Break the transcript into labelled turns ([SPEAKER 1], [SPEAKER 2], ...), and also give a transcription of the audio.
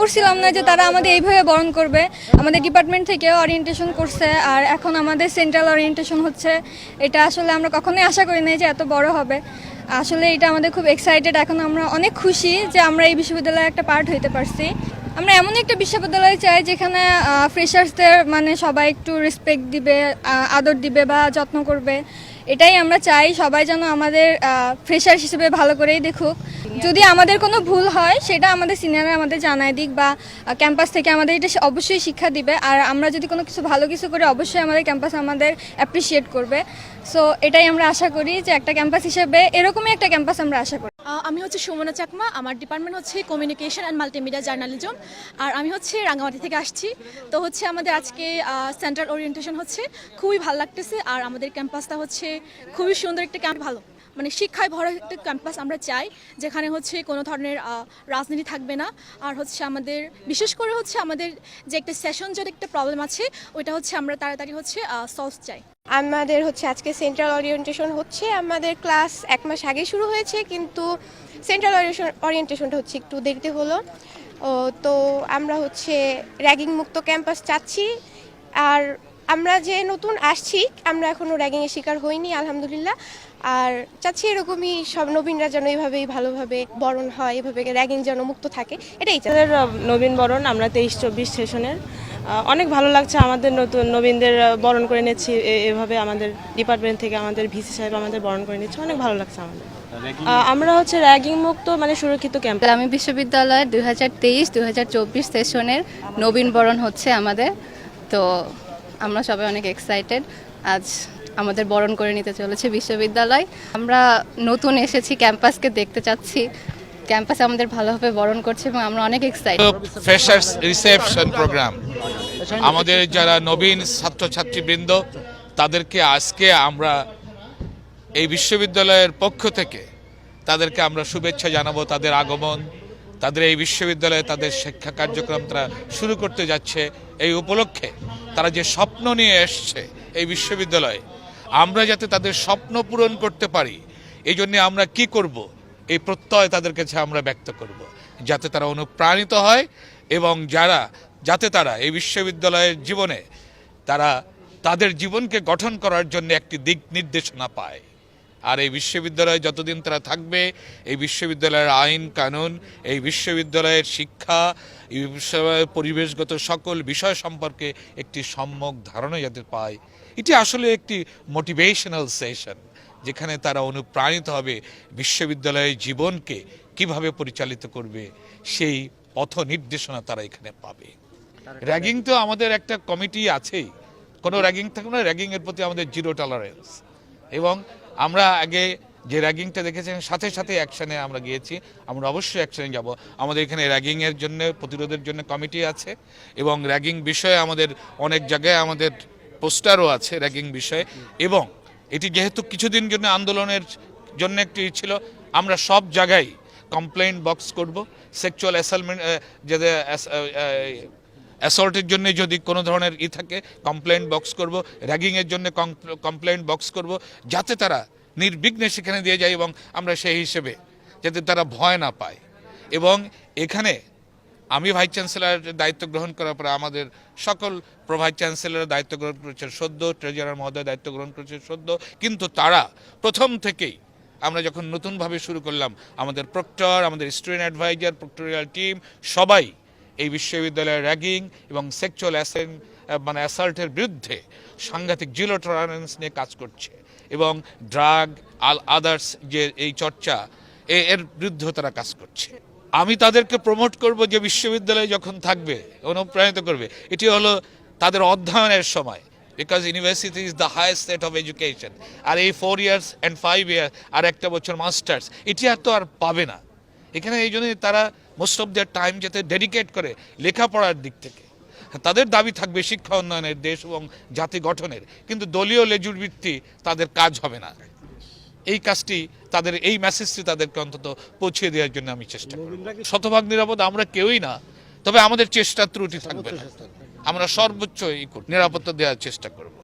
[SPEAKER 1] করছিলাম না যে তারা আমাদের এইভাবে বরণ করবে। আমাদের ডিপার্টমেন্ট থেকে অরিয়েন্টেশন করছে আর এখন আমাদের সেন্ট্রাল অরিয়েন্টেশন হচ্ছে। এটা আসলে আমরা কখনোই আশা করি নাই যে এত বড় হবে। আসলে এটা আমাদের খুব এক্সাইটেড এখন আমরা অনেক খুশি যে আমরা এই বিশ্ববিদ্যালয়ে একটা পার্ট হইতে পারছি। আমরা এমন একটা বিশ্ববিদ্যালয় চাই যেখানে ফ্রেশার্সদের মানে সবাই একটু রেসপেক্ট দিবে আদর দিবে বা যত্ন করবে। এটাই আমরা চাই সবাই যেন আমাদের ফ্রেশার হিসেবে ভালো করেই দেখুক। যদি আমাদের কোনো ভুল হয়, সেটা আমাদের সিনিয়ররা আমাদের জানায় দিক বা ক্যাম্পাস থেকে আমাদের এটা অবশ্যই শিক্ষা দিবে। আর আমরা যদি কোনো কিছু ভালো কিছু করে, অবশ্যই আমাদের ক্যাম্পাস আমাদের অ্যাপ্রিসিয়েট করবে। সো এটাই আমরা আশা করি যে একটা ক্যাম্পাস হিসেবে এরকমই একটা ক্যাম্পাস আমরা আশা করি।
[SPEAKER 2] আমি হচ্ছে সুমনা চাকমা, আমার ডিপার্টমেন্ট হচ্ছে কমিউনিকেশন অ্যান্ড মাল্টিমিডিয়া জার্নালিজম আর আমি হচ্ছে রাঙ্গামাটি থেকে আসছি। তো হচ্ছে আমাদের আজকে সেন্ট্রাল ওরিয়েন্টেশন হচ্ছে, খুবই ভালো লাগতেছে, আর আমাদের ক্যাম্পাসটা হচ্ছে খুবই সুন্দর একটা ক্যাম্প ভালো। মানে শিক্ষায় ভরা একটা ক্যাম্পাস আমরা চাই, যেখানে হচ্ছে কোনো ধরনের রাজনীতি থাকবে না। আর হচ্ছে আমাদের, বিশেষ করে হচ্ছে আমাদের যে একটা সেশন যদি একটা প্রবলেম আছে, ওইটা হচ্ছে আমরা তাড়াতাড়ি হচ্ছে সলভ চাই।
[SPEAKER 3] আমাদের হচ্ছে আজকে সেন্ট্রাল ওরিয়েন্টেশন হচ্ছে। আমাদের ক্লাস এক মাস আগে শুরু হয়েছে কিন্তু সেন্ট্রাল ওরিয়েন্টেশনটা হচ্ছে একটু দেরিতে হলো। ও, তো আমরা হচ্ছে র্যাগিং মুক্ত ক্যাম্পাস চাচ্ছি। আর আমরা যে নতুন আসছি আমরা এখনও র্যাগিংয়ের শিকার হইনি আলহামদুলিল্লাহ। আর চাচ্ছি এরকমই সব নবীনরা যেন এইভাবেই ভালোভাবে বরণ হয় এভাবে র্যাগিং যেন মুক্ত থাকে এটাই
[SPEAKER 4] নবীন বরণ আমরা তেইশ চব্বিশ সেশনের অনেক ভালো লাগছে আমাদের নতুন নবীনদের বরণ করে নিচ্ছি এ- এভাবে আমাদের ডিপার্টমেন্ট থেকে আমাদের ভিসি সাহেব আমাদের বরণ করে নিচ্ছে অনেক ভালো লাগছে আমাদের। আমরা হচ্ছে র্যাগিং মুক্ত মানে সুরক্ষিত ক্যাম্প
[SPEAKER 5] আমি বিশ্ববিদ্যালয়ের দুই হাজার তেইশ দুই হাজার চব্বিশ সেশনের নবীন বরণ হচ্ছে আমাদের। তো আমরা সবাই অনেক এক্সাইটেড আজ আমাদের বরণ করে নিতে চলেছে বিশ্ববিদ্যালয়। আমরা নতুন এসেছি ক্যাম্পাসকে দেখতে চাচ্ছি। ক্যাম্পাসে আমাদের ভালোভাবে বরণ করছে এবং আমরা অনেক এক্সাইটেড
[SPEAKER 6] ফ্রেশার্স রিসেপশন প্রোগ্রাম আমাদের যারা নবীন ছাত্রছাত্রীবৃন্দ, তাদেরকে আজকে আমরা এই বিশ্ববিদ্যালয়ের পক্ষ থেকে তাদেরকে আমরা শুভেচ্ছা জানাব, তাদের আগমন। তাদের এই বিশ্ববিদ্যালয়ে তাদের শিক্ষা কার্যক্রম তারা শুরু করতে যাচ্ছে। এই উপলক্ষে তারা যে স্বপ্ন নিয়ে এসছে এই বিশ্ববিদ্যালয়ে, আমরা যাতে তাদের স্বপ্ন পূরণ করতে পারি এই জন্যে আমরা কি করব? এই প্রত্যয় তাদের কাছে আমরা ব্যক্ত করব। যাতে তারা অনুপ্রাণিত হয় এবং যারা, যাতে তারা এই বিশ্ববিদ্যালয়ের জীবনে তারা তাদের জীবনকে গঠন করার জন্য একটি দিক নির্দেশনা পায়। আর এই বিশ্ববিদ্যালয়ে যতদিন তারা থাকবে, এই বিশ্ববিদ্যালয়ের আইন কানুন, এই বিশ্ববিদ্যালয়ের শিক্ষা পরিবেশগত সকল বিষয় সম্পর্কে একটি সম্যক ধারণা যাতে পায়, এটি আসলে একটি মোটিভেশনাল সেশন যেখানে তারা অনুপ্রাণিত হবে বিশ্ববিদ্যালয়ের জীবনকে কীভাবে পরিচালিত করবে, সেই পথ নির্দেশনা তারা এখানে পাবে। র্যাগিং তো আমাদের একটা কমিটি আছেই। কোনো র্যাগিং থাকবে না, র্যাগিংয়ের প্রতি আমাদের জিরো টলারেন্স এবং আমরা আগে যে র্যাগিংটা দেখেছেন, সাথে সাথে অ্যাকশানে আমরা গিয়েছি। আমরা অবশ্যই অ্যাকশনে যাব। আমাদের এখানে র্যাগিংয়ের জন্য, প্রতিরোধের জন্য কমিটি আছে। এবং র্যাগিং বিষয়ে আমাদের অনেক জায়গায় আমাদের পোস্টারও আছে র্যাগিং বিষয়ে। এবং এটি যেহেতু কিছুদিন জন্য আন্দোলনের জন্য একটি ছিল, আমরা সব জায়গায় কমপ্লেইন বক্স করব। সেক্সুয়াল অ্যাসালমেন্ট যাতে অ্যাসল্টের জন্য যদি কোনো ধরনের ই থাকে কমপ্লেন বক্স করব র্যাগিংয়ের জন্য কমপ্লেন বক্স করব, যাতে তারা নির্বিঘ্নে সেখানে দিয়ে যায় এবং আমরা সেই হিসেবে, যাতে তারা ভয় না পায়। এবং এখানে আমি ভাইস চ্যান্সেলরের দায়িত্ব গ্রহণ করার পরে আমাদের সকল প্রভাইস চ্যান্সেলর দায়িত্ব গ্রহণ করেছে সদ্য ট্রেজারার মহোদয় দায়িত্ব গ্রহণ করেছে সদ্য। কিন্তু তারা প্রথম থেকেই আমরা যখন নতুনভাবে শুরু করলাম, আমাদের প্রক্টর, আমাদের স্টুডেন্ট অ্যাডভাইজার প্রক্টোরিয়াল টিম সবাই এই বিশ্ববিদ্যালয়ের র্যাগিং এবং সেক্সুয়াল অ্যাসেন্ট মানে অ্যাসাল্টের বিরুদ্ধে সাংঘাতিক জিরো টলারেন্স নিয়ে কাজ করছে এবং ড্রাগ আল আদার্স যে এই চর্চা এর বিরুদ্ধেও তারা কাজ করছে। আমি তাদেরকে প্রমোট করব যে বিশ্ববিদ্যালয়ে যখন থাকবে অনুপ্রাণিত করবে। এটি হলো তাদের অধ্যয়নের সময় because university is the highest set of education আর এই four years and five year আর একটা বছর মাস্টার্স এটি আর তো আর পাবে না। এখানে এই জন্যই তারা মোস্ট অফ দেয়ার টাইম যাতে ডেডিকেট করে লেখাপড়ার দিক থেকে। তাদের দাবি থাকবে শিক্ষা উন্নয়নের দেশ এবং জাতি গঠনের, কিন্তু দলীয় লেজুর ভিত্তি তাদের কাজ হবে না। এই কাজটি তাদের এই মেসেজটি তাদেরকে অন্তত পৌঁছে দেওয়ার জন্য আমি চেষ্টা করি শতভাগ নিরাপদ আমরা কেউই না। তবে আমাদের চেষ্টা ত্রুটি থাকবে না। আমরা সর্বোচ্চ এই নিরাপত্তা দেওয়ার চেষ্টা করব।